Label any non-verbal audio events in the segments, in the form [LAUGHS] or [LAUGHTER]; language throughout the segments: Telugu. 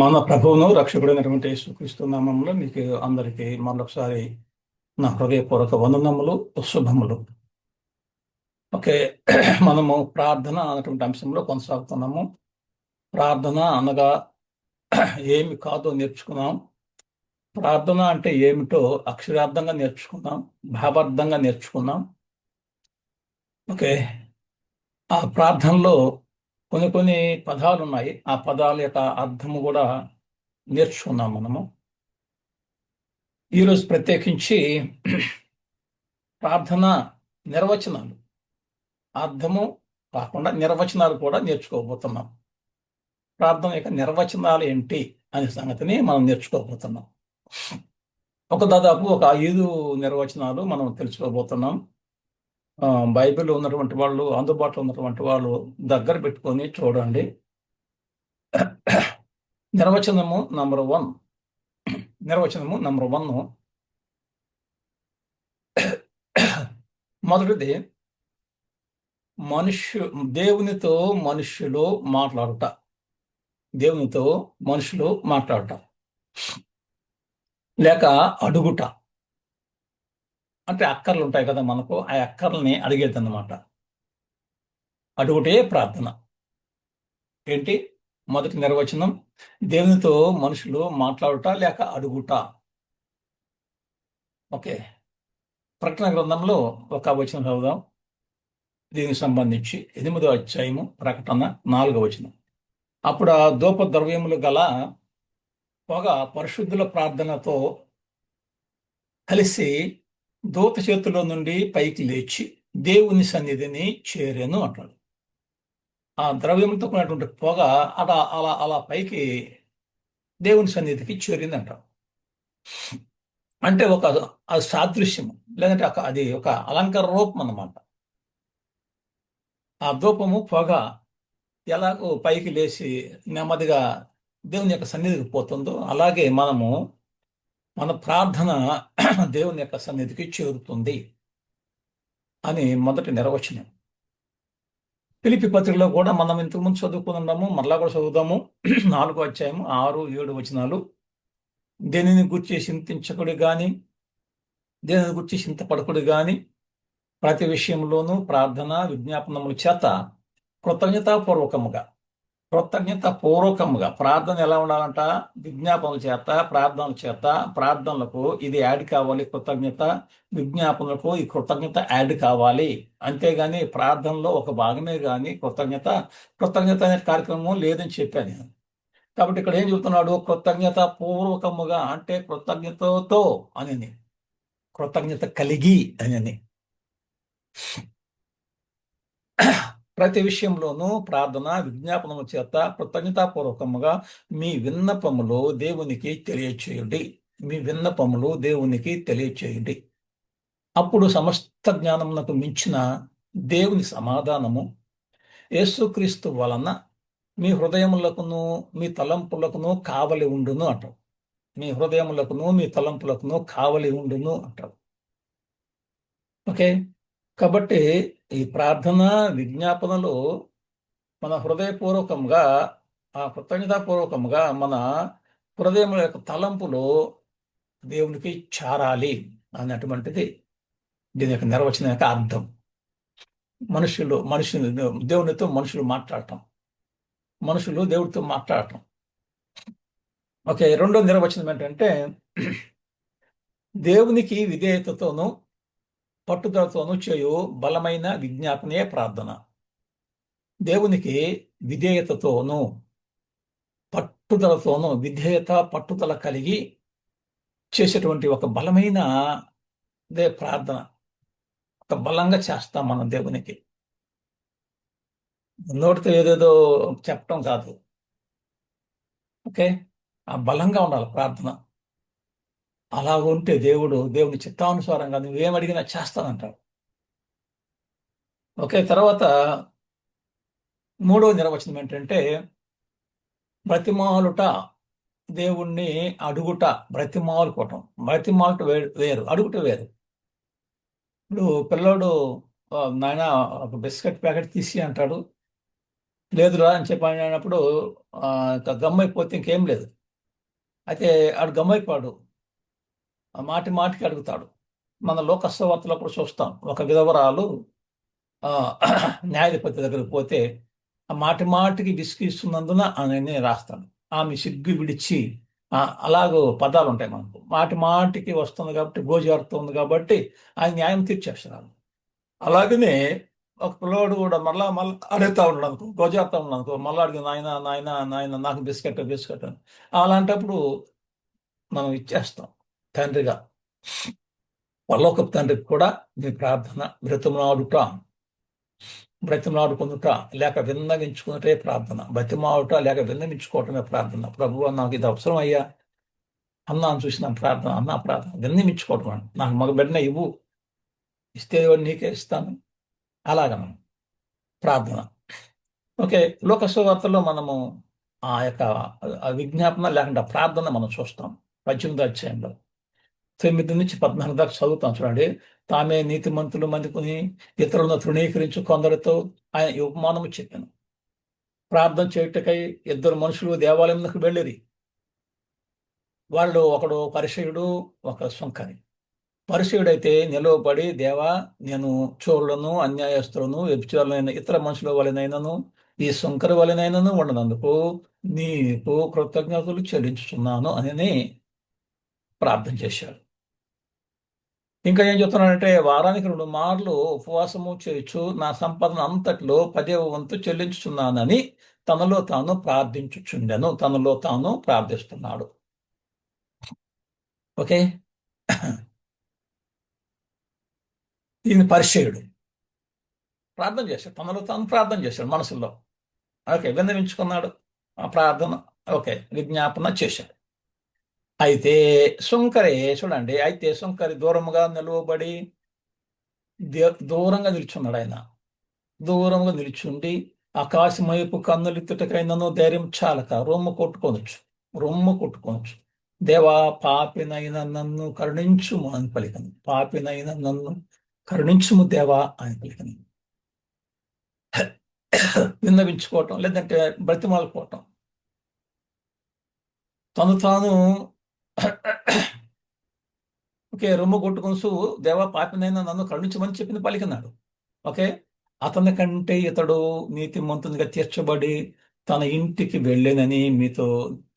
మన ప్రభువును రక్షకుడైనటువంటి యేసుక్రీస్తు నామంలో మీకు అందరికీ మరొకసారి నా హృదయపూర్వక వందనములు శుభములు. ఓకే మనము ప్రార్థన అన్నటువంటి అంశంలో కొనసాగుతున్నాము. ప్రార్థన అనగా ఏమి కాదో నేర్చుకున్నాం. ప్రార్థన అంటే ఏమిటో అక్షరార్థంగా నేర్చుకున్నాం భావార్థంగా నేర్చుకున్నాం. ఓకే ఆ ప్రార్థనలో కొన్ని కొన్ని పదాలు ఉన్నాయి ఆ పదాల యొక్క అర్థము కూడా నేర్చుకున్నాం మనము. ఈరోజు ప్రత్యేకించి ప్రార్థన నిర్వచనాలు. అర్థము కాకుండా నిర్వచనాలు కూడా నేర్చుకోబోతున్నాం. ప్రార్థన యొక్క నిర్వచనాలు ఏంటి అనే సంగతిని మనం నేర్చుకోబోతున్నాం. ఒక దాదాపు ఒక ఐదు నిర్వచనాలు మనం తెలుసుకోబోతున్నాం. బైబిల్ ఉన్నటువంటి వాళ్ళు అందుబాటులో ఉన్నటువంటి వాళ్ళు దగ్గర పెట్టుకొని చూడండి. నిర్వచనము నంబర్ వన్. నిర్వచనము నంబర్ వన్. మొదటిది మనుష్యు దేవునితో మనుష్యులు మాట్లాడుట. దేవునితో మనుషులు మాట్లాడట. లేక అడుగుట. అంటే అక్కర్లు ఉంటాయి కదా మనకు ఆ అక్కర్లని అడిగేది అన్నమాట అడుగుటే ప్రార్థన. ఏంటి? మొదటి నిర్వచనం దేవునితో మనుషులు మాట్లాడుట లేక అడుగుట. ఓకే. ప్రకటన గ్రంథంలో ఒక వచనం చదువుదాం. దీనికి సంబంధించి ఎనిమిదో అధ్యాయము ప్రకటన నాలుగో వచనం. అప్పుడు ఆ దూప ద్రవ్యములు గల పొగ పరిశుద్ధుల ప్రార్థనతో కలిసి దూత చేతిలో నుండి పైకి లేచి దేవుని సన్నిధిని చేరాను అంటాడు. ఆ ద్రవ్యంతో కూడినటువంటి పొగ అలా అలా అలా పైకి దేవుని సన్నిధికి చేరింది అంటాడు అంటే ఒక అది సాదృశ్యం లేదంటే ఒక అది ఒక అలంకార రూపం అన్నమాట. ఆ ధూపము పొగ ఎలాగో పైకి లేచి నెమ్మదిగా దేవుని యొక్క సన్నిధికి పోతుందో అలాగే మనము మన ప్రార్థన [CLEARS THROAT] దేవుని యొక్క సన్నిధికి చేరుతుంది అని మొదటి నిర్వచనం. పిలిపి పత్రికలో కూడా మనం ఇంతకుముందు చదువుకున్నాము మరలా కూడా చదువుదాము. [CLEARS THROAT] నాలుగో అధ్యాయము ఆరు ఏడు వచనాలు. దేనిని గుర్చి చింతించకుడు కానీ దేనిని గుర్చి చింతపడకుడు కానీ ప్రతి విషయంలోనూ ప్రార్థన విజ్ఞాపనముల చేత కృతజ్ఞతాపూర్వకముగా కృతజ్ఞత పూర్వకముగా ప్రార్థన ఎలా ఉండాలంట? విజ్ఞాపనల చేత ప్రార్థనల చేత ప్రార్థనలకు ఇది యాడ్ కావాలి కృతజ్ఞత. విజ్ఞాపనలకు ఈ కృతజ్ఞత యాడ్ కావాలి. అంతేగాని ప్రార్థనలో ఒక భాగమే కానీ కృతజ్ఞత. కృతజ్ఞత అనే కార్యక్రమం లేదని చెప్పాను నేను. కాబట్టి ఇక్కడ ఏం చెబుతున్నాడు? కృతజ్ఞత పూర్వకముగా అంటే కృతజ్ఞతతో అని కృతజ్ఞత కలిగి అని ప్రతి విషయంలోనూ ప్రార్థన విజ్ఞాపనము చేత కృతజ్ఞతాపూర్వకముగా మీ విన్నపములు దేవునికి తెలియచేయండి. మీ విన్నపములు దేవునికి తెలియచేయండి. అప్పుడు సమస్త జ్ఞానమునకు మించిన దేవుని సమాధానము యేసుక్రీస్తు వలన మీ హృదయములకును మీ తలంపులకును కావలి ఉండును అంటారు. మీ హృదయములకును మీ తలంపులకును కావలి ఉండును అంటారు. ఓకే? కాబట్టి ఈ ప్రార్థన విజ్ఞాపనలో మన హృదయపూర్వకంగా ఆ కృతజ్ఞతాపూర్వకంగా మన హృదయం యొక్క తలంపులో దేవునికి చారాలి అన్నటువంటిది దీని యొక్క నిర్వచనం యొక్క అర్థం. మనుషులు మనుషులు దేవునితో మనుషులు మాట్లాడటం. మనుషులు దేవుడితో మాట్లాడటం. ఓకే రెండో నిర్వచనం ఏంటంటే దేవునికి విధేయతతోనూ పట్టుదలతోనూ చేయు బలమైన విజ్ఞాపనే ప్రార్థన. దేవునికి విధేయతతోనూ పట్టుదలతోనూ విధేయత పట్టుదల కలిగి చేసేటువంటి ఒక బలమైన దే ప్రార్థన. ఒక బలంగా చేస్తాం మనం దేవునికి. నోటితో ఏదేదో చెప్పటం కాదు. ఓకే? ఆ బలంగా ఉండాలి ప్రార్థన. అలా ఉంటే దేవుడు దేవుని చిత్తానుసారంగా నువ్వేం అడిగినా చేస్తానంటాడు. ఓకే తర్వాత మూడో నిర్వచనం ఏంటంటే బ్రతిమాలుట దేవుణ్ణి అడుగుట బ్రతిమాలుకోవటం. బ్రతిమాలుట వేరు వేరు అడుగుట వేరు. ఇప్పుడు పిల్లోడు నాయన ఒక బిస్కెట్ ప్యాకెట్ తీసి అంటాడు. లేదురా అని చెప్పి అన్నప్పుడు ఆ, ఇంకా గమ్మైపోతే ఇంకేం లేదు. అయితే ఆడు గమ్మైపోడు అయిపోయాడు మాటి మాటికి అడుగుతాడు. మన లోకస్వార్తలో కూడా చూస్తాం. ఒక విధవరాలు న్యాయాధిపతి దగ్గరికి పోతే ఆ మాటి మాటికి విసిగిస్తున్నందున అని రాస్తాడు. ఆమె సిగ్గు విడిచి అలాగో పదాలు ఉంటాయి మనకు. మాటి మాటికి వస్తుంది కాబట్టి గోజారుతుంది కాబట్టి ఆయన న్యాయం తీర్చేస్తున్నారు అలాగనే ఒక పిల్లవాడు కూడా మళ్ళా మళ్ళీ అడుగుతా ఉన్నాడు అనుకో గోజారుతా ఉన్నాడు అనుకో మళ్ళీ అడిగి నాయన నాయన నాయన నాకు బిస్కెట్ బిస్కెట్ అని. అలాంటప్పుడు మనం ఇచ్చేస్తాం. తండ్రిగా. పరలోకపు తండ్రికి కూడా మీ ప్రార్థన బ్రతిమలాడుట బ్రతిమలాడుకునుట లేక విన్నవించుకున్నటే ప్రార్థన. బ్రతిమాడుట లేక విన్నవించుకోవటమే ప్రార్థన. ప్రభు నాకు ఇది అవసరం అయ్యా. అన్నాను చూసిన ప్రార్థన అన్న ప్రార్థన. విన్నవించుకోవటం నాకు మగ బిడ్డన ఇవ్వు. ఇస్తే నీకే ఇస్తాను. అలాగ ప్రార్థన. ఓకే లోకస్వార్తలో మనము ఆ యొక్క విజ్ఞాపన లేకుండా ప్రార్థన మనం చూస్తాం. పద్దెనిమిది అధ్యాయంలో. తొమ్మిది నుంచి పద్నాలుగు దాకా చదువుతాం చూడండి. తామే నీతిమంతులు మందుకుని ఇతరులను తృణీకరించు కొందరితో ఆయన ఉపమానము చెప్పాను. ప్రార్థన చేయుటకై ఇద్దరు మనుషులు దేవాలయంలోకి వెళ్ళిరి. వాళ్ళు ఒకడు పరిచయుడు ఒక సుంకరి. పరిచయుడైతే నిలవబడి దేవా నేను చోరులను అన్యాయస్తులను వ్యభిచారులైన ఇతర మనుషుల వలనైనను ఈ సుంకరి వలనైనను ఉండనందుకు నీకు కృతజ్ఞతలు చెల్లించుతున్నాను అని ప్రార్థన చేశాడు. ఇంకా ఏం చెప్తున్నానంటే వారానికి రెండు మార్లు ఉపవాసము చేయొచ్చు నా సంపాదన అంతట్లో పదేవ వంతు చెల్లించుచున్నానని తనలో తాను ప్రార్థించుచుండెను. తనలో తాను ప్రార్థిస్తున్నాడు. ఓకే? దీన్ని పరిచయుడు ప్రార్థన చేశాడు. తనలో తాను ప్రార్థన చేశాడు మనసులో. ఓకే విన్నవించుకున్నాడు. ఆ ప్రార్థన ఓకే విజ్ఞాపన చేశాడు. అయితే సుంకరి చూడండి. అయితే సుంకరి దూరముగా నిలువబడి దూరంగా నిలుచున్నాడు ఆయన. దూరంగా నిలుచుండి ఆకాశం వైపు కన్నులెత్తుటకైనను ధైర్యం చాలక రొమ్ము కొట్టుకోవచ్చు రొమ్ము కొట్టుకోవచ్చు దేవా పాపినైన నన్ను కరుణించుము అని పలికను పాపినైన నన్ను కరుణించుము దేవా అని పలికను విన్నవించుకోవటం లేదంటే బ్రతిమాలుకోవటం తను తాను ఓకే రొమ్ము కొట్టుకొనుసు దేవా పాపినైనా నన్ను కరుణించమని చెప్పింది పలికినాడు. ఓకే అతని కంటే ఇతడు నీతిమంతునిగా తీర్చబడి తన ఇంటికి వెళ్ళేనని మీతో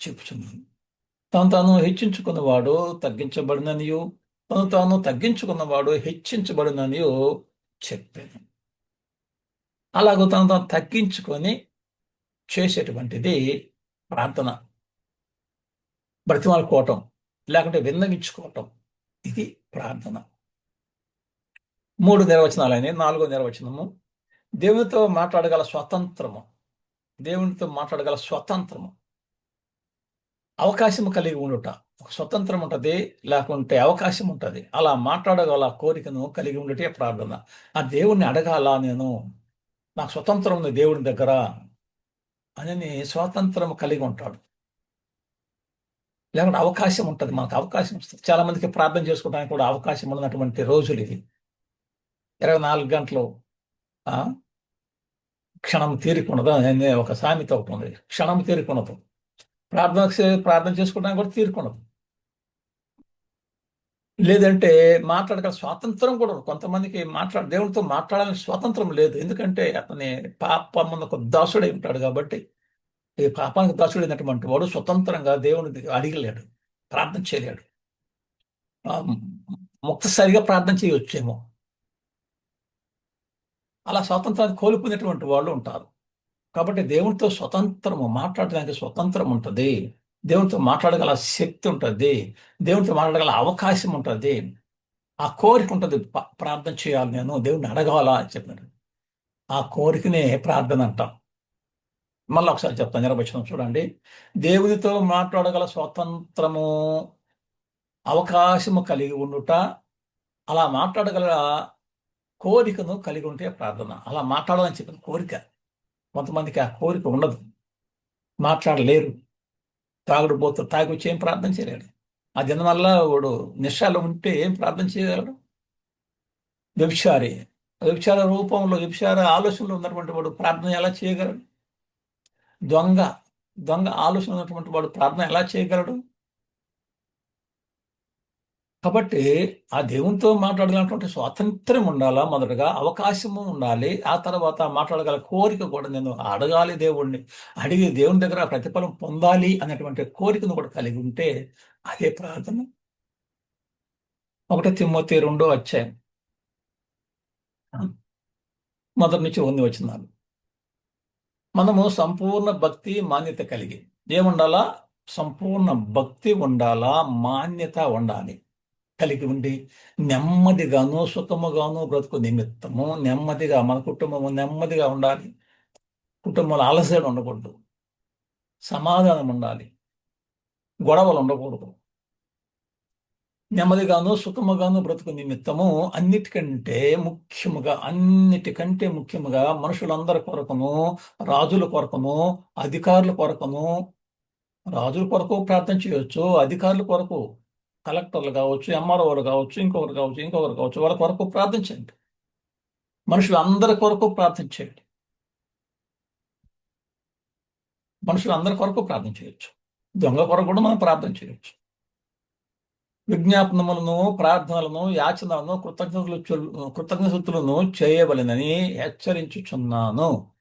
చెప్పుచున్నాను. తను తాను హెచ్చించుకున్నవాడు తగ్గించబడిననియు తను తాను తగ్గించుకున్నవాడు హెచ్చించబడిననియు చెప్పాను. అలాగూ తను తాను తగ్గించుకొని చేసేటువంటిది ప్రార్థన. బ్రతిమాలుకోవటం లేకుంటే విన్నవించుకోవటం ఇది ప్రార్థన. మూడు నిర్వచనాలని నాలుగో నిర్వచనము. దేవునితో మాట్లాడగల స్వాతంత్రము. దేవునితో మాట్లాడగల స్వతంత్రము. అవకాశం కలిగి ఉండుట. ఒక స్వతంత్రం ఉంటుంది లేకుంటే అవకాశం ఉంటుంది. అలా మాట్లాడగల కోరికను కలిగి ఉండటే ప్రార్థన. ఆ దేవుణ్ణి అడగాల నేను? నాకు స్వతంత్రం ఉంది దేవుని దగ్గర. అని స్వాతంత్రం కలిగి ఉంటాడు. లేకుంటే అవకాశం ఉంటుంది మనకు. అవకాశం వస్తుంది చాలా మందికి ప్రార్థన చేసుకోవడానికి కూడా అవకాశం ఉన్నటువంటి రోజులు ఇవి. ఇరవై నాలుగు గంటలు క్షణం తీరుకున్నదు అనే ఒక సామెత ఒకటి ఉంది. క్షణం తీరుకున్నదు ప్రార్థన ప్రార్థన చేసుకోవడానికి కూడా తీరుకున్నది లేదంటే మాట్లాడగల స్వాతంత్రం కూడా కొంతమందికి మాట్లాడ దేవునితో మాట్లాడాలని స్వాతంత్రం లేదు. ఎందుకంటే అతని పాపమునకు దాసుడై ఉంటాడు కాబట్టి ఈ పాపానికి దాసుడైనటువంటి వాడు స్వతంత్రంగా దేవుని అడిగలేడు ప్రార్థన చేయలేడు. ఆ, ముక్తసరిగా ప్రార్థన చేయవచ్చేమో అలా స్వాతంత్రాన్ని కోల్పోయినటువంటి వాళ్ళు ఉంటారు. కాబట్టి దేవునితో స్వతంత్రము మాట్లాడడానికి స్వతంత్రం ఉంటుంది. దేవునితో మాట్లాడగల శక్తి ఉంటుంది. దేవునితో మాట్లాడగల అవకాశం ఉంటుంది. ఆ కోరిక ఉంటుంది ప్రార్థన చేయాలి నేను దేవుని అడగాల అని చెప్పాడు ఆ కోరికనే ప్రార్థన అంటాం. మళ్ళీ ఒకసారి చెప్తాను నిర్వచనం చూడండి. దేవుడితో మాట్లాడగల స్వతంత్రము అవకాశము కలిగి ఉండుట అలా మాట్లాడగల కోరికను కలిగి ఉంటే ప్రార్థన. అలా మాట్లాడాలని చెప్పిన కోరిక. కొంతమందికి ఆ కోరిక ఉండదు. మాట్లాడలేరు. తాగుడు పోతూ తాగి వచ్చి ఏం ప్రార్థన చేయలేడు. ఆ దినం వల్ల వాడు నిషాలు ఉంటే ఏం ప్రార్థన చేయగలడు? వ్యభిచారి. వ్యభిచార రూపంలో వ్యభిచార ఆలోచనలో ఉన్నటువంటి వాడు ప్రార్థన ఎలా చేయగలడు? దొంగ దొంగ ఆలోచన ఉన్నటువంటి వాడు ప్రార్థన ఎలా చేయగలడు? కాబట్టి ఆ దేవునితో మాట్లాడాలన్నటువంటి స్వాతంత్రం ఉండాలా? మొదటగా అవకాశము ఉండాలి. ఆ తర్వాత మాట్లాడగల కోరిక కూడా నేను అడగాలి దేవుణ్ణి. అడిగి దేవుని దగ్గర ప్రతిఫలం పొందాలి అనేటువంటి కోరికను కూడా కలిగి ఉంటే అదే ప్రార్థన. ఒకటి తిమ్మతి రెండో అధ్యాయం. మొదటి నుంచి ఉంది వచ్చినాను మనము సంపూర్ణ భక్తి మాన్యత కలిగి ఏముండాలా? సంపూర్ణ భక్తి ఉండాలా? మాన్యత ఉండాలి. కలిగి ఉండి నెమ్మదిగాను సుఖముగాను బ్రతుకు నిమిత్తము నెమ్మదిగా మన కుటుంబము నెమ్మదిగా ఉండాలి. కుటుంబంలో అలసట ఉండకూడదు. సమాధానం ఉండాలి. గొడవలు ఉండకూడదు. నెమ్మదిగాను సుఖముగాను బ్రతుకు నిమిత్తము అన్నిటికంటే ముఖ్యముగా అన్నిటికంటే ముఖ్యముగా మనుషులందరి కొరకును రాజుల కొరకును అధికారుల కొరకును రాజుల కొరకు ప్రార్థన చేయొచ్చు అధికారుల కొరకు కలెక్టర్లు కావచ్చు ఎంఆర్ఓలు కావచ్చు ఇంకొకరు కావచ్చు ఇంకొకరు కావచ్చు వాళ్ళ కొరకు ప్రార్థించండి మనుషులందరి కొరకు ప్రార్థన చేయండి. మనుషులందరి కొరకు ప్రార్థన చేయొచ్చు. దొంగ కొరకు కూడా మనం ప్రార్థన చేయొచ్చు. విజ్ఞాపనములను ప్రార్థనలను యాచనలను కృతజ్ఞతలు కృతజ్ఞతలను చేయవలెనని హెచ్చరించుచున్నాను.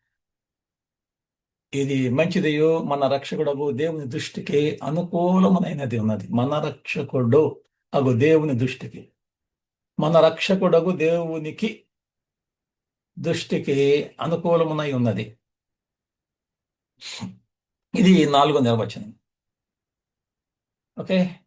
ఇది మంచిదియో మన రక్షకుడగు దేవుని దృష్టికి అనుకూలమైనది ఉన్నది. మన రక్షకుడు అగు దేవుని దృష్టికి. మన రక్షకుడగు దేవునికి దృష్టికి అనుకూలమునై ఉన్నది. ఇది నాలుగో నిర్వచనం. ఓకే?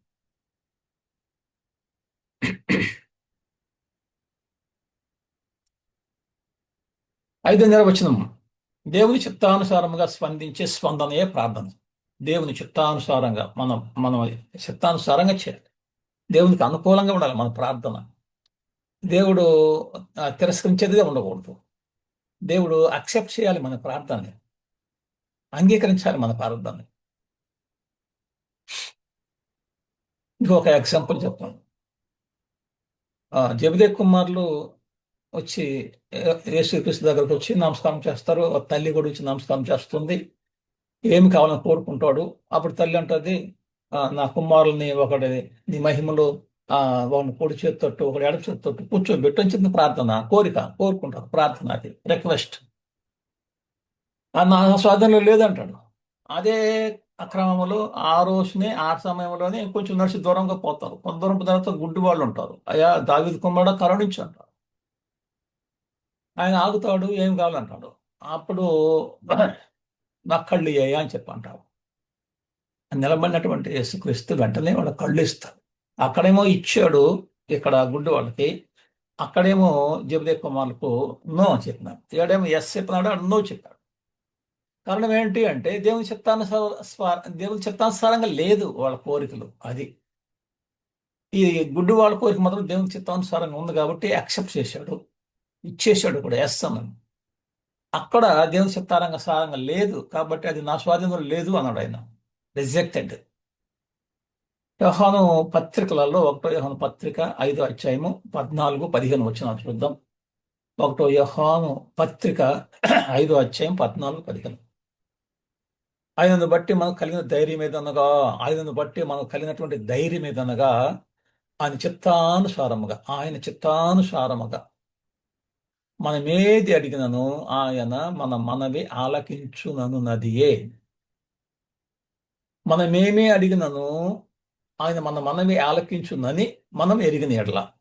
ఐదో నిర్వచనం దేవుని చిత్తానుసారంగా స్పందించే స్పందనయే ప్రార్థన. దేవుని చిత్తానుసారంగా మనం మనం చిత్తానుసారంగా చేయాలి. దేవునికి అనుకూలంగా ఉండాలి మన ప్రార్థన. దేవుడు తిరస్కరించేదిగా ఉండకూడదు. దేవుడు అక్సెప్ట్ చేయాలి మన ప్రార్థనని. అంగీకరించాలి మన ప్రార్థనని. ఇంకొక ఎగ్జాంపుల్ చెప్తాను. జబిదే కుమార్లు వచ్చి యేసుక్రీస్తు దగ్గరకు వచ్చి నమస్కారం చేస్తారు. తల్లి కూడా వచ్చి నమస్కారం చేస్తుంది. ఏమి కావాలని కోరుకుంటాడు. అప్పుడు తల్లి అంటుంది నా కుమారుల్ని ఒకటి నీ మహిమలో వాళ్ళని పొడి చేత్తట్టు ఒకటి ఎడప చేత్తట్టు కూర్చోబెట్టు అని చెప్పిన ప్రార్థన కోరిక కోరుకుంటారు. ప్రార్థన అది రిక్వెస్ట్. నా స్వాధీనంలో లేదంటాడు. అదే అక్రమంలో ఆ రోజునే ఆ సమయంలోనే కొంచెం నడిచి దూరంగా పోతారు. కొంత దూరం తర్వాత గుడ్డి వాళ్ళు ఉంటారు. అయ్యా దావిది కుమారుడు కరుణించి అంటారు. ఆయన ఆగుతాడు ఏం కావాలంటాడు? అప్పుడు నా కళ్ళు అయ్యా అని చెప్పి అంటాడు నిలబడినటువంటి యేసుక్రీస్తు వెంటనే వాళ్ళ కళ్ళు ఇస్తాడు. అక్కడేమో ఇచ్చాడు ఇక్కడ గుడ్డి వాళ్ళకి. అక్కడేమో జబదే కుమార్లకు నో చెప్పినాడు. ఏడేమో ఎస్ చెప్పినాడు అక్కడ నో చెప్పాడు. కారణం ఏంటి అంటే దేవుని చిత్తానుసార దేవుని చిత్తానుసారంగా లేదు వాళ్ళ కోరికలు అది. ఈ గుడ్డు వాళ్ళ కోరిక మాత్రం దేవుని చిత్తానుసారంగా ఉంది కాబట్టి యాక్సెప్ట్ చేశాడు. ఇచ్చేశాడు కూడా వేస్తామని అక్కడ దేవుని చిత్తారంగ సారంగా లేదు కాబట్టి అది నా స్వాధీనంలో లేదు అన్నాడు ఆయన. రిజెక్టెడ్ యోహాను పత్రికలలో ఒకటో యోహాను పత్రిక ఐదో అధ్యాయము పద్నాలుగు పదిహేను వచ్చిన చూద్దాం. ఒకటో యోహాను పత్రిక ఐదో అధ్యాయం పద్నాలుగు పదిహేను. ఆయనను బట్టి మనకు కలిగిన ధైర్యం ఏదనగా ఆయనను బట్టి మనకు కలిగినటువంటి ధైర్యం ఏదనగా ఆయన చిత్తానుసారముగా ఆయన చిత్తానుసారముగా మనమేది అడిగినను ఆయన మన మనవి ఆలకించుననున్నదియే మనమేమి అడిగినను ఆయన మన మనవి ఆలకించునని మనం ఎరిగిన ఎడల.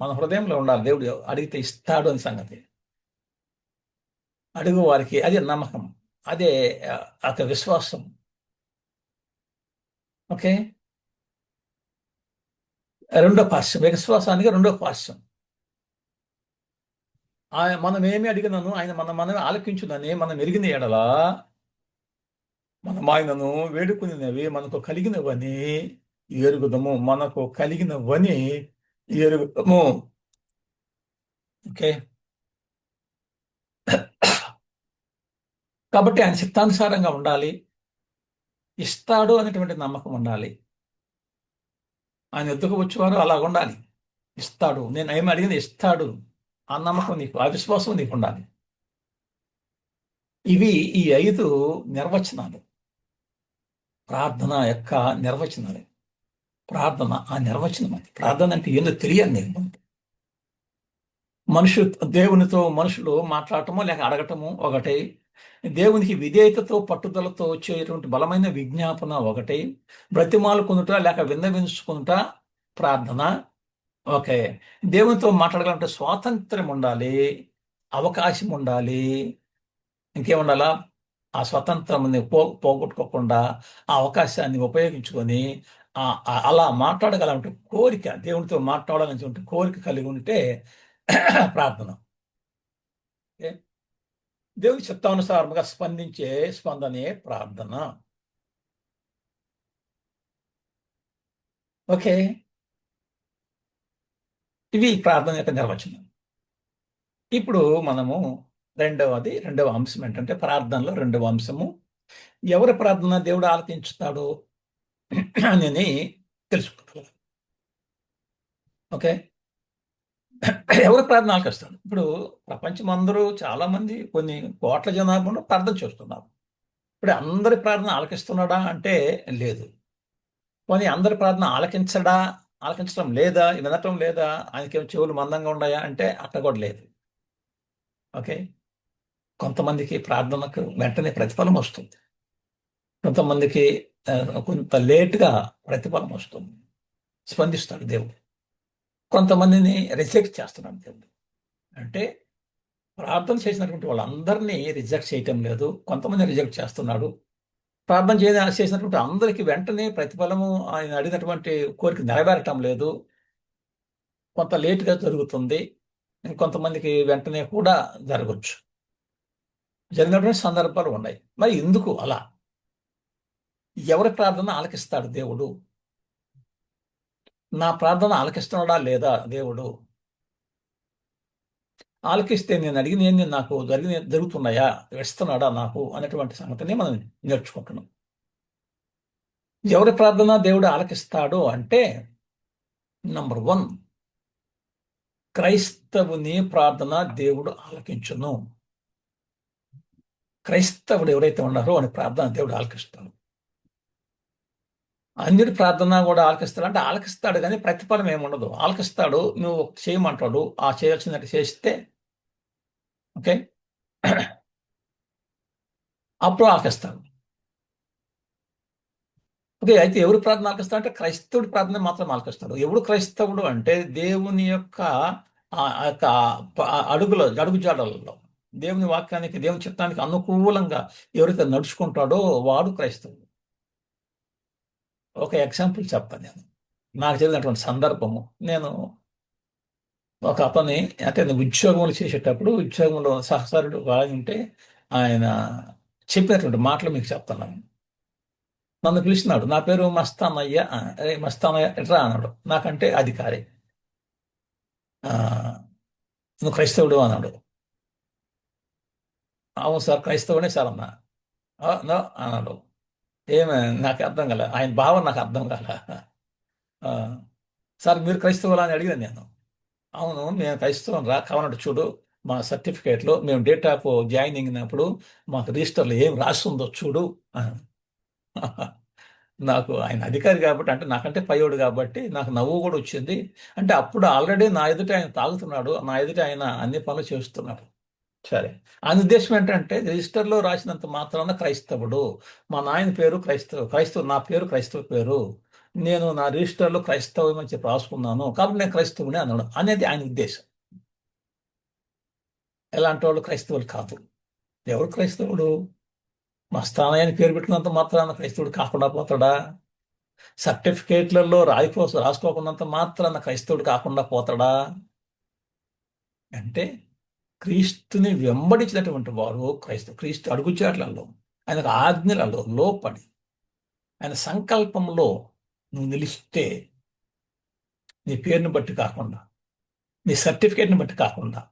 మన హృదయంలో ఉండాలి దేవుడు అడిగితే ఇస్తాడు అని సంగతి. అడుగు వారికి అదే నమ్మకం అదే ఒక విశ్వాసం. ఓకే? రెండో పార్శ్వం విశ్వాసానికి రెండో పార్శ్వం. మనం ఏమి అడిగినను ఆయన మన మనం ఆలకించునని మనం ఎరిగిన ఎడలా మనం ఆయనను వేడుకునేవి మనకు కలిగినవని ఎరుగుదము. మనకు కలిగినవని ఎరుగుదము. ఓకే? కాబట్టి ఆయన చిత్తానుసారంగా ఉండాలి. ఇస్తాడు అనేటువంటి నమ్మకం ఉండాలి. ఆయన ఎద్దుకు వచ్చేవారు అలా ఉండాలి. ఇస్తాడు. నేను ఏమి అడిగిన ఇస్తాడు. ఆ నమ్మకం నీకు ఆ విశ్వాసం నీకు ఉండాలి. ఇవి ఈ ఐదు నిర్వచనాలు. ప్రార్థన యొక్క నిర్వచనాలు. ప్రార్థన ఆ నిర్వచనం అది. ప్రార్థన అంటే ఏందో తెలియదు నేను మనుషు దేవునితో మనుషులు మాట్లాడటము లేక అడగటము ఒకటే. దేవునికి విధేయతతో పట్టుదలతో వచ్చేటువంటి బలమైన విజ్ఞాపన ఒకటి. బ్రతిమాలుకునుట లేక విన్నవించుకునుట ప్రార్థన. ఓకే. దేవునితో మాట్లాడగలంటే స్వాతంత్రం ఉండాలి అవకాశం ఉండాలి. ఇంకేముండాలా? ఆ స్వతంత్రాన్ని పో పోగొట్టుకోకుండా ఆ అవకాశాన్ని ఉపయోగించుకొని అలా మాట్లాడగలంటే కోరిక దేవునితో మాట్లాడాలని కోరిక కలిగి ఉంటే [CLEARS THROAT] ప్రార్థన. దేవుని చిత్తానుసారముగా స్పందించే స్పందనే ప్రార్థన. ఓకే. ఇవి ప్రార్థన యొక్క నిర్వచనం. ఇప్పుడు మనము రెండవది రెండవ అంశం ఏంటంటే ప్రార్థనలో రెండవ అంశము. ఎవరి ప్రార్థన దేవుడు ఆలకించుతాడు అని తెలుసుకుంటారు ఓకే? ఎవరు ప్రార్థన ఆలకిస్తాడు? ఇప్పుడు ప్రపంచం అందరూ చాలా మంది కొన్ని కోట్ల జనాభాలో ప్రార్థన చేస్తున్నారు. ఇప్పుడు అందరి ప్రార్థన ఆలకిస్తున్నాడా అంటే లేదు. కొన్ని అందరి ప్రార్థన ఆలకించడా ఆలకించడం లేదా వినటం లేదా ఆయనకేం చెవులు మందంగా ఉన్నాయా అంటే అట్ట కూడా లేదు. ఓకే? కొంతమందికి ప్రార్థనకు వెంటనే ప్రతిఫలం వస్తుంది. కొంతమందికి కొంత లేట్గా ప్రతిఫలం వస్తుంది. స్పందిస్తాడు దేవుడు. కొంతమందిని రిజెక్ట్ చేస్తున్నాడు దేవుడు. అంటే ప్రార్థన చేసినటువంటి వాళ్ళందరినీ రిజెక్ట్ చేయటం లేదు. కొంతమంది రిజెక్ట్ చేస్తున్నాడు. ప్రార్థన చేయ చేసినటువంటి అందరికీ వెంటనే ప్రతిఫలము ఆయన అడిగినటువంటి కోరిక నెరవేరటం లేదు. కొంత లేటుగా జరుగుతుంది. ఇంకొంతమందికి వెంటనే కూడా జరగచ్చు. జరిగినటువంటి సందర్భాలు ఉన్నాయి. మరి ఎందుకు అలా? ఎవరి ప్రార్థన ఆలకిస్తాడు దేవుడు? నా ప్రార్థన ఆలకిస్తున్నాడా లేదా దేవుడు? ఆలకిస్తే నేను అడిగిన నాకు జరిగిన జరుగుతున్నాయా? ఇస్తున్నాడా నాకు? అనేటువంటి సంగతిని మనం నేర్చుకుంటున్నాం. ఎవరి ప్రార్థన దేవుడు ఆలకిస్తాడు అంటే నంబర్ వన్ క్రైస్తవుని ప్రార్థన దేవుడు ఆలకించును. క్రైస్తవుడు ఎవరైతే ఉన్నారో అని ప్రార్థన దేవుడు ఆలకిస్తాడు. అన్యుడి ప్రార్థన కూడా ఆలకిస్తాడు. అంటే ఆలకిస్తాడు కానీ ప్రతిఫలం ఏముండదు. ఆలకిస్తాడు నువ్వు చేయమంటాడు. ఆ చేయాల్సినట్టు చేస్తే ఓకే? అప్పుడు ఆలకిస్తాడు ఓకే అయితే ఎవరు ప్రార్థన ఆలకిస్తాడు అంటే క్రైస్తవుడి ప్రార్థన మాత్రం ఆలకిస్తాడు ఎవడు క్రైస్తవుడు అంటే దేవుని యొక్క యొక్క అడుగు జాడలలో దేవుని వాక్యానికి దేవుని చిత్తానికి అనుకూలంగా ఎవరైతే నడుచుకుంటాడో వాడు క్రైస్తవుడు. ఒక ఎగ్జాంపుల్ చెప్తాను నేను. నాకు జరిగినటువంటి సందర్భము. నేను ఒక అతని అంటే ఉద్యోగంలో చేసేటప్పుడు ఉద్యోగంలో సహచరుడు ఉంటే ఆయన చెప్పినటువంటి మాటలు మీకు చెప్తున్నాను నన్ను పిలిచినాడు నా పేరు మస్తానయ్య అరే మస్తానయ్య ఎట్రా? అన్నాడు. నాకంటే అధికారి. నువ్వు క్రైస్తవుడు? అన్నాడు. అవును సార్ క్రైస్తవుడే సార్ అన్నా. అన్నాడు. ఏమే నాకు అర్థం కాలే ఆయన భావం నాకు అర్థం కాల. సార్ మీరు క్రైస్తవులా? అని అడిగాను నేను. అవును మేము క్రైస్తవం రా కావాలంటే చూడు మా సర్టిఫికేట్లో మేము డేట్ ఆఫ్ జాయినింగ్ అయినప్పుడు మాకు రిజిస్టర్లో ఏం రాస్తుందో చూడు. [LAUGHS] నాకు ఆయన అధికారి కాబట్టి అంటే నాకంటే పయ్యోడు కాబట్టి నాకు నవ్వు కూడా వచ్చింది. అంటే అప్పుడు ఆల్రెడీ నా ఎదుట ఆయన తాగుతున్నాడు నా ఎదుట ఆయన అన్ని పనులు చేస్తున్నాడు. సరే. ఆయన ఉద్దేశం ఏంటంటే రిజిస్టర్లో రాసినంత మాత్రాన క్రైస్తవుడు. మా నాయన పేరు క్రైస్తవ క్రైస్తవ నా పేరు క్రైస్తవ పేరు. నేను నా రిజిస్టర్లో క్రైస్తవం అని చెప్పి రాసుకున్నాను. కాబట్టి నేను క్రైస్తవుని అన్నాడు. అనేది ఆయన ఉద్దేశం. ఎలాంటి వాళ్ళు క్రైస్తవులు కాదు. ఎవరు క్రైస్తవుడు. మా స్థానాన్ని పేరు పెట్టినంత మాత్రాన క్రైస్తవుడు కాకుండా పోతాడా? సర్టిఫికేట్లలో రాయిపో రాసుకోకున్నంత మాత్రాన క్రైస్తవుడు కాకుండా పోతాడా? అంటే క్రీస్తుని వెంబడించినటువంటి వారు క్రైస్తవ క్రీస్తు అడుగుచాట్లలో ఆయనకు ఆజ్ఞలలో లోపడి ఆయన సంకల్పంలో నువ్వు నిలిస్తే నీ పేరుని బట్టి కాకుండా నీ సర్టిఫికేట్ని బట్టి కాకుండా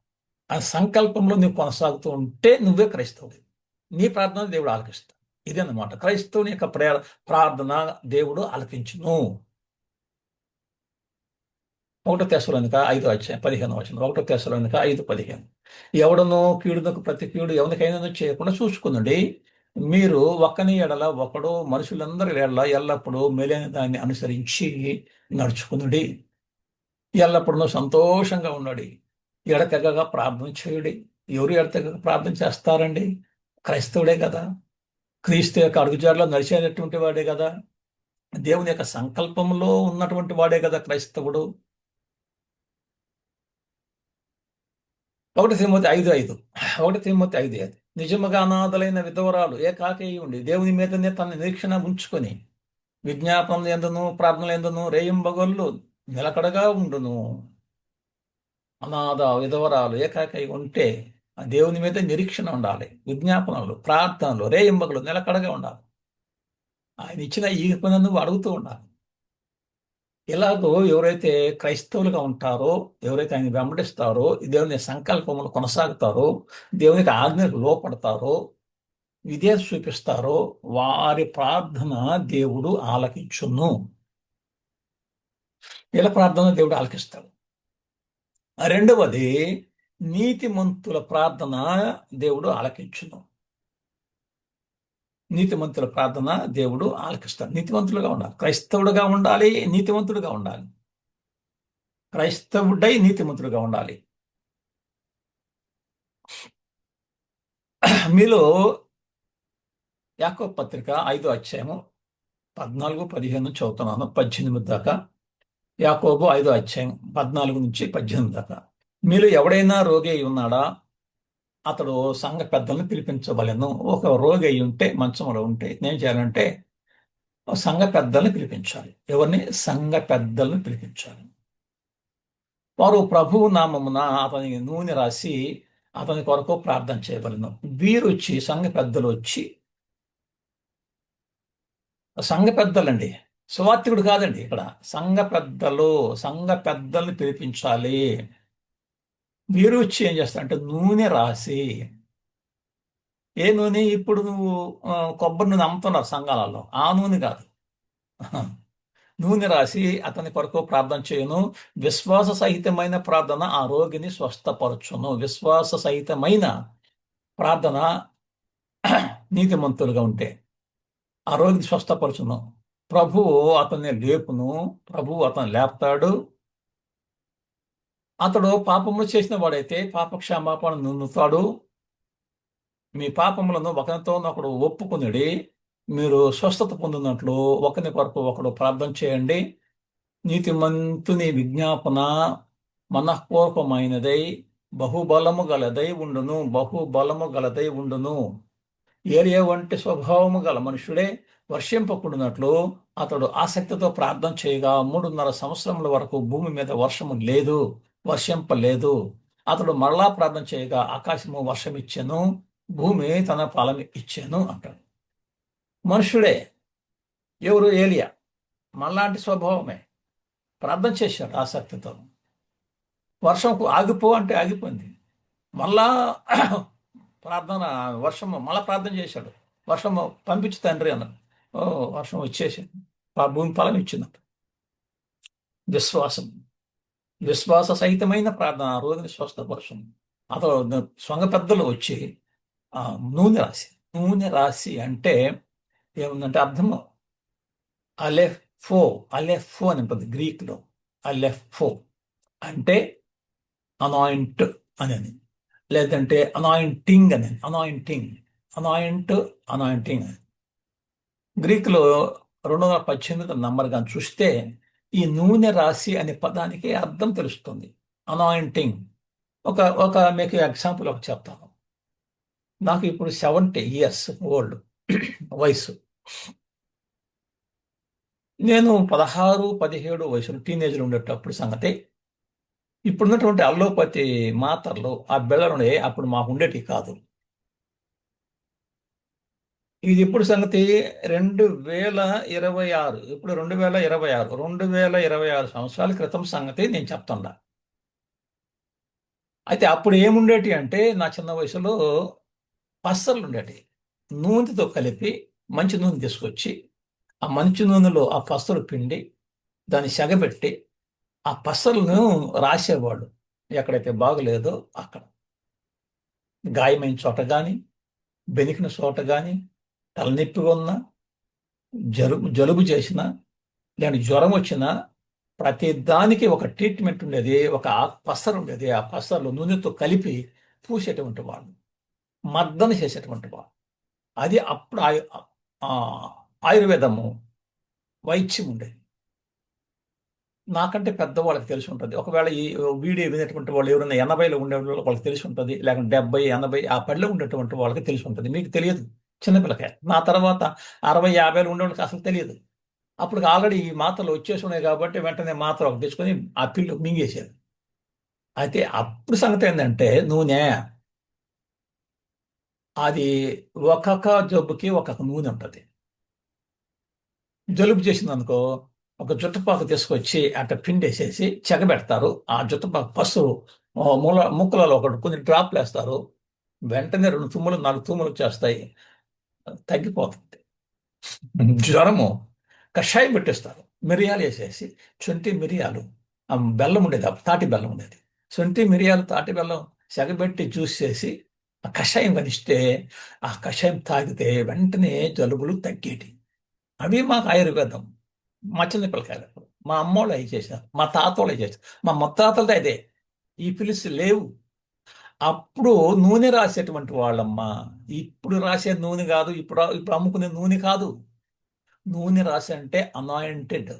ఆ సంకల్పంలో నువ్వు కొనసాగుతూ ఉంటే నువ్వే క్రైస్తవుడు నీ ప్రార్థన దేవుడు ఆలకిస్తాడు. ఇదన్నమాట క్రైస్తవుని యొక్క ప్రే ప్రార్థన దేవుడు ఆలకించును. ఒకటో తెశలోనిక ఐదు వచ్చాయి పదిహేను వచ్చిన ఒకటో తెశలోనిక ఐదు పదిహేను. ఎవడనో కీడునకు ప్రతి కీడు ఎవరికైనా చేయకుండా చూసుకుందండి మీరు ఒక్కని ఎడల ఒకడు మనుషులందరి ఎడల ఎల్లప్పుడూ మేలైన దాన్ని అనుసరించి నడుచుకునుడి. ఎల్లప్పుడూ సంతోషంగా ఉన్నాడు ఎడతెగగా ప్రార్థన చేయుడి. ఎవరు ఎడతెగగా ప్రార్థన చేస్తారండి? క్రైస్తవుడే కదా. క్రీస్తు యొక్క అడుగుజాడలో నడిచేటటువంటి వాడే కదా. దేవుని యొక్క సంకల్పంలో ఉన్నటువంటి వాడే కదా క్రైస్తవుడు. ఒకటి తిమ్మతి ఐదు ఐదు. ఒకటి తిమ్మతి ఐదు ఐదు. నిజముగా అనాథలైన విధవరాలు ఏకాకై ఉండి దేవుని మీదనే తన నిరీక్షణ ఉంచుకొని విజ్ఞాపనలు ఎందును ప్రార్థనలు ఎందును రేయింబగొల్లు నిలకడగా ఉండును. అనాథ విధవరాలు ఏకాకై ఉంటే ఆ దేవుని మీద నిరీక్షణ ఉండాలి. విజ్ఞాపనలు ప్రార్థనలు రేయింబగలు నిలకడగా ఉండాలి. ఆయన ఇచ్చిన ఈ పని అడుగుతూ ఉండాలి. ఇలాగో ఎవరైతే క్రైస్తవులుగా ఉంటారో ఎవరైతే ఆయన వెంబడిస్తారో దేవుని సంకల్పములు కొనసాగుతారో దేవునికి ఆజ్ఞకు లోపడతారో విధేయత చూపిస్తారో వారి ప్రార్థన దేవుడు ఆలకించును. వీళ్ళ ప్రార్థన దేవుడు ఆలకిస్తాడు? రెండవది నీతిమంతుల ప్రార్థన దేవుడు ఆలకించును. నీతిమంతుల ప్రార్థన దేవుడు ఆలకిస్తాడు నీతిమంతులుగా ఉండాలి. క్రైస్తవుడుగా ఉండాలి నీతిమంతుడుగా ఉండాలి. క్రైస్తవుడై నీతిమంతుడుగా ఉండాలి. మీలో యాకో పత్రిక ఐదో అధ్యాయము పద్నాలుగు పదిహేను చదువుతున్నాను పద్దెనిమిది దాకా. యాకోబు ఐదో అధ్యాయం పద్నాలుగు నుంచి పద్దెనిమిది దాకా. మీరు ఎవడైనా రోగి ఉన్నాడా? అతడు సంఘ పెద్దలను పిలిపించవలను. ఒక రోగి అయి ఉంటే మంచంలో ఉంటే నేను చేయాలంటే సంఘ పెద్దల్ని పిలిపించాలి. ఎవరిని? సంఘ పెద్దలను పిలిపించాలి. వారు ప్రభువు నామమున అతనికి నూనె రాసి అతని కొరకు ప్రార్థన చేయవలను. వీరు వచ్చి సంఘ పెద్దలు వచ్చి సంఘ పెద్దలండి. సువార్థికుడు కాదండి ఇక్కడ. సంఘ పెద్దలు సంఘ పెద్దల్ని పిలిపించాలి. మీరు వచ్చి ఏం చేస్తారంటే నూనె రాసి ఏ నూనె? ఇప్పుడు నువ్వు కొబ్బరి నూనె అమ్ముతున్నారు సంఘాలలో. ఆ నూనె కాదు. [LAUGHS] నూనె రాసి అతని కొరకు ప్రార్థన చేయను. విశ్వాస సహితమైన ప్రార్థన ఆ రోగిని స్వస్థపరచును. విశ్వాస సహితమైన ప్రార్థన [CLEARS THROAT] నీతిమంతులుగా ఉంటే ఆ రోగిని స్వస్థపరచును. ప్రభువు అతన్ని లేపును. ప్రభువు అతను లేపుతాడు. అతడు పాపములు చేసిన వాడైతే పాపక్షమాపణ క్షమాపణ మీ పాపములను ఒకరితోనొకడు ఒకడు మీరు స్వస్థత పొందినట్లు ఒకరి కొరకు ఒకడు ప్రార్థన చేయండి. నీతిమంతుని విజ్ఞాపన మనఃపూర్వకమైనదై బహుబలము గలదై ఉండును బహుబలము గలదై ఉండును. ఏరియా వంటి స్వభావము గల మనుషుడే వర్షింపకుండినట్లు అతడు ఆసక్తితో ప్రార్థన చేయగా మూడున్నర సంవత్సరముల వరకు భూమి మీద వర్షము లేదు. వర్షింపలేదు. అతడు మరలా ప్రార్థన చేయగా ఆకాశము వర్షం ఇచ్చాను భూమి తన ఫలం ఇచ్చాను అంటాడు. మనుషుడే ఎవరు? ఏలియా. మళ్ళాంటి స్వభావమే. ప్రార్థన చేశాడు ఆసక్తితో. వర్షంకు ఆగిపో అంటే ఆగిపోయింది. మళ్ళా ప్రార్థన వర్షం మళ్ళా ప్రార్థన చేశాడు. వర్షం పంపించు తండ్రి అన్నాడు. ఓ వర్షం వచ్చేసింది భూమి ఫలం ఇచ్చిందంట. విశ్వాసం విశ్వాస సహితమైన ప్రార్థన ఆ రోజుని స్వస్థపరుస్తుంది అతను స్వంగ పెద్దలు వచ్చి నూనె రాసి నూనె రాసి అంటే ఏముందంటే అర్థము? అలెఫ్ ఫో అలెఫ్ ఫో అని ఉంటుంది గ్రీక్లో. ఫో అంటే అనాయింట్ అని లేదంటే అనాయింటింగ్ అని అనాయింటింగ్ అనాయింట్ అనాయింటింగ్ అని. గ్రీక్లో రెండు వందల పద్దెనిమిది నంబర్ కానీ చూస్తే ఈ నూనె రాశి అనే పదానికి అర్థం తెలుస్తుంది. అనాయింటింగ్ ఒక ఒక మీకు ఎగ్జాంపుల్ ఒక చెప్తాను. నాకు ఇప్పుడు సెవెంటీ ఇయర్స్ ఓల్డ్ వయసు. నేను పదహారు పదిహేడు వయసులో టీనేజ్లో ఉండేటప్పుడు సంగతి ఇప్పుడున్నటువంటి అల్లోపతి మాత్రలు ఆ బిళ్ళలు అప్పుడు మాకు ఉండేటివి కాదు. ఇది ఇప్పుడు సంగతి? రెండు వేల ఇరవై ఆరు. ఇప్పుడు రెండు వేల ఇరవై ఆరు. రెండు వేల ఇరవై ఆరు సంవత్సరాల క్రితం సంగతి నేను చెప్తున్నా. అయితే అప్పుడు ఏముండేటి అంటే నా చిన్న వయసులో పස්සర్లు ఉండేటి. నూనెతో కలిపి మంచి నూనె తీసుకొచ్చి ఆ మంచి నూనెలో ఆ పస్తలు పిండి దాన్ని సెగబెట్టి ఆ పసలను రాసేవాడు. ఎక్కడైతే బాగలేదో అక్కడ. గాయమైన చోట కానీ బెనికిన చోట కానీ తలనొప్పిగా ఉన్నా జలుబు జలుబు చేసినా లేని జ్వరం వచ్చినా ప్రతి దానికి ఒక ట్రీట్మెంట్ ఉండేది ఒక పసరు ఉండేది ఆ పసరు నూనెతో కలిపి పూసేటువంటి వాళ్ళు మర్దన చేసేటువంటి వాళ్ళు. అది అప్పుడు ఆయు- ఆయుర్వేదము వైద్యం ఉండేది. నాకంటే పెద్దవాళ్ళకి తెలిసి ఉంటుంది. ఒకవేళ ఈ వీడియో వినేటువంటి వాళ్ళు ఎవరైనా ఎనభైలో ఉండే వాళ్ళకి తెలిసి ఉంటుంది లేకుంటే డెబ్బై ఎనభై ఆ పడిలో ఉండేటువంటి వాళ్ళకి తెలిసి ఉంటుంది. మీకు తెలియదు. చిన్నపిల్లకాయ నా తర్వాత అరవై యాభైలు ఉండేవాడికి అసలు తెలియదు. అప్పుడు ఆల్రెడీ ఈ మాత్రలు వచ్చేసి ఉన్నాయి కాబట్టి వెంటనే మాత్ర ఒకటి తెచ్చుకొని ఆ పిల్లు మింగేశారు అయితే అప్పుడు సంగతి ఏంటంటే నూనె అది ఒక్కొక్క జబ్బుకి ఒక్కొక్క నూనె ఉంటుంది. జలుబు చేసింది అనుకో ఒక జుట్టుపాకు తీసుకొచ్చి అట్ట పిండేసేసి చెగబెడతారు. ఆ జుట్టుపాకు పసుపు మూల ముక్కలలో ఒకటి కొన్ని డ్రాప్లు వేస్తారు వెంటనే రెండు తుమ్ములు నాలుగు తుమ్ములు వచ్చేస్తాయి. తగ్గిపోతుంది. జ్వరము కషాయం పెట్టేస్తారు. మిరియాలు వేసేసి శొంఠి మిరియాలు బెల్లం ఉండేది అప్పుడు తాటి బెల్లం ఉండేది. శొంఠి మిరియాలు తాటి బెల్లం సెగబెట్టి జ్యూస్ చేసి ఆ కషాయం కనిస్తే ఆ కషాయం తాగితే వెంటనే జలుబులు తగ్గేటి. అవి మాకు ఆయుర్వేదం. మా చిన్న మా అమ్మోళ్ళు అవి చేశారు. మా తాతోళ్ళు అవి చేశారు. మా ముత్తాతలతో అదే. ఈ పిలుసు లేవు. అప్పుడు నూనె రాసేటువంటి వాళ్ళమ్మా ఇప్పుడు రాసే నూనె కాదు ఇప్పుడు ఇప్పుడు అమ్ముకునే నూనె కాదు. నూనె రాసి అంటే అనాయింటెడ్.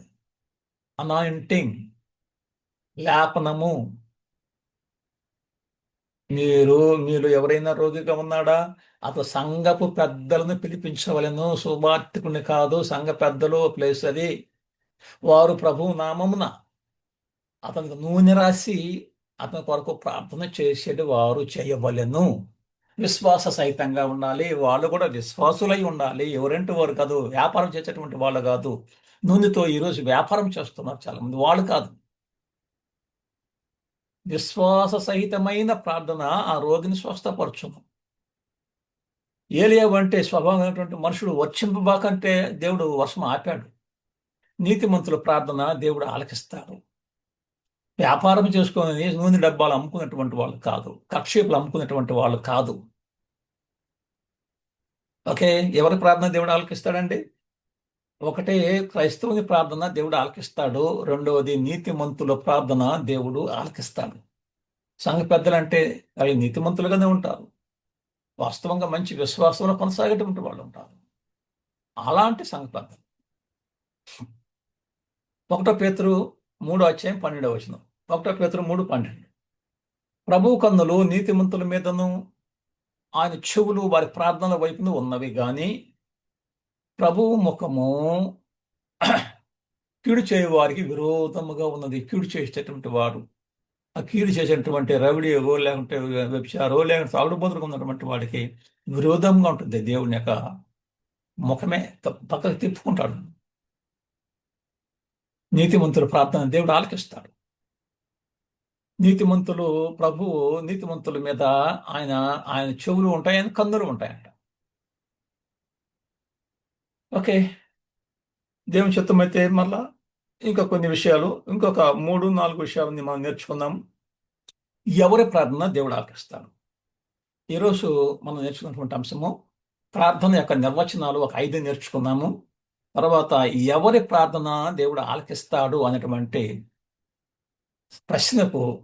అనాయింటింగ్. లేపనము మీరు మీరు ఎవరైనా రోగిగా ఉన్నాడా? అతను సంఘపు పెద్దలను పిలిపించవలను. శుభార్తికుని కాదు సంఘ పెద్దలు ప్లేస్ అది. వారు ప్రభు నామమున అతనికి నూనె రాసి అతని కొరకు ప్రార్థన చేసేది వారు చేయవలెను. విశ్వాస సహితంగా ఉండాలి. వాళ్ళు కూడా విశ్వాసులై ఉండాలి. ఎవరంటే వారు కాదు వ్యాపారం చేసేటువంటి వాళ్ళు కాదు. నూనెతో ఈరోజు వ్యాపారం చేస్తున్నారు చాలామంది. వాళ్ళు కాదు. విశ్వాస సహితమైన ప్రార్థన ఆ రోగిని స్వస్థపరచును. ఏలియా అంటే స్వభావమైనటువంటి మనుషుడు వర్షింపబాకంటే దేవుడు వర్షం ఆపాడు. నీతిమంతుల ప్రార్థన దేవుడు ఆలకిస్తాడు. వ్యాపారం చేసుకొని నూనె డబ్బాలు అమ్ముకున్నటువంటి వాళ్ళు కాదు. కక్షేపులు అమ్ముకున్నటువంటి వాళ్ళు కాదు. ఓకే? ఎవరి ప్రార్థన దేవుడు ఆలకిస్తాడండి? ఒకటే క్రైస్తవుని ప్రార్థన దేవుడు ఆలకిస్తాడు. రెండవది నీతిమంతుల ప్రార్థన దేవుడు ఆలకిస్తాడు. సంఘ పెద్దలంటే వాళ్ళు నీతిమంతులుగానే ఉంటారు. వాస్తవంగా మంచి విశ్వాసంలో కొనసాగేటువంటి వాళ్ళు ఉంటారు. అలాంటి సంఘ పెద్దలు. ఒకటో పేతురు మూడో అధ్యాయం పన్నెండవ వచనం. ఒకటో పేతురు మూడు పన్నెండు. ప్రభు కన్నులు నీతిమంతుల మీదను ఆయన చెవులు వారి ప్రార్థనల వైపును ఉన్నవి కానీ ప్రభువు ముఖము [CLEARS THROAT] కీడు చేయు వారికి విరోధముగా ఉన్నది. కీడు చేసేటటువంటి వారు ఆ కీడు చేసేటువంటి రవిడియో లేకుంటే వ్యభిచారో లేకుంటే తాగుడుబోతులుగా ఉన్నటువంటి వాడికి విరోధంగా ఉంటుంది. దేవుని యొక్క ముఖమే పక్కకు తిప్పుకుంటాడు. నీతిమంతుల ప్రార్థన దేవుడు ఆలకిస్తాడు. నీతిమంతులు ప్రభు నీతిమంతుల మీద ఆయన ఆయన చెవులు ఉంటాయని కన్నులు ఉంటాయంట. ఓకే. దేవుని చిత్తం అయితే మళ్ళా ఇంకా కొన్ని విషయాలు ఇంకొక మూడు నాలుగు విషయాలని మనం నేర్చుకుందాం. ఎవరి ప్రార్థన దేవుడు ఆలకిస్తాడు? ఈరోజు మనం నేర్చుకున్నటువంటి అంశము ప్రార్థన యొక్క నిర్వచనాలు ఒక ఐదు నేర్చుకున్నాము తర్వాత ఎవరి ప్రార్థన దేవుడు ఆలకిస్తాడు అనేటువంటి ప్రశ్నకు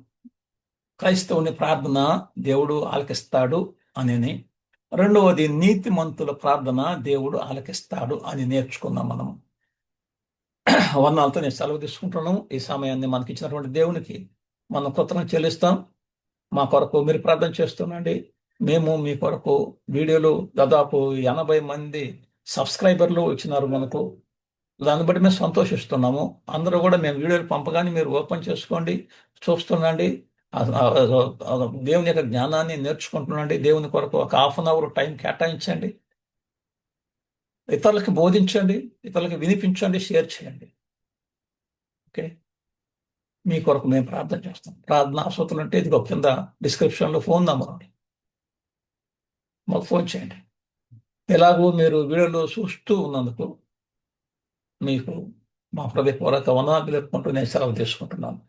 క్రైస్తవుని ప్రార్థన దేవుడు ఆలకిస్తాడు అని రెండవది నీతిమంతుల ప్రార్థన దేవుడు ఆలకిస్తాడు అని నేర్చుకున్నాం మనం. వర్ణాలతో నేను సెలవు తీసుకుంటున్నాను. ఈ సమయాన్ని మనకి ఇచ్చినటువంటి దేవునికి మనం కృతజ్ఞత చెల్లిస్తాం. మా కొరకు మీరు ప్రార్థన చేస్తుండండి మేము మీ కొరకు వీడియోలు దాదాపు ఎనభై మంది సబ్స్క్రైబర్లు వచ్చినారు మనకు. దాన్ని బట్టి మేము సంతోషిస్తున్నాము. అందరూ కూడా మేము వీడియోలు పంపగానే మీరు ఓపెన్ చేసుకోండి చూస్తుండండి. దేవుని యొక్క జ్ఞానాన్ని నేర్చుకుంటుండండి. దేవుని కొరకు ఒక హాఫ్ అన్ అవర్ టైం కేటాయించండి. ఇతరులకి బోధించండి ఇతరులకి వినిపించండి షేర్ చేయండి. ఓకే? మీ కొరకు మేము ప్రార్థన చేస్తాం. ప్రార్థన అవసరం అంటే ఇదిగో కింద డిస్క్రిప్షన్లో ఫోన్ నెంబర్ ఉంది. మాకు ఫోన్ చేయండి. ఎలాగో మీరు వీడియోలో చూస్తూ ఉన్నందుకు మీకు మా హృదయపూర్వక వనాలు తెలుపుకుంటూ నేను సెలవు తీసుకుంటున్నాను.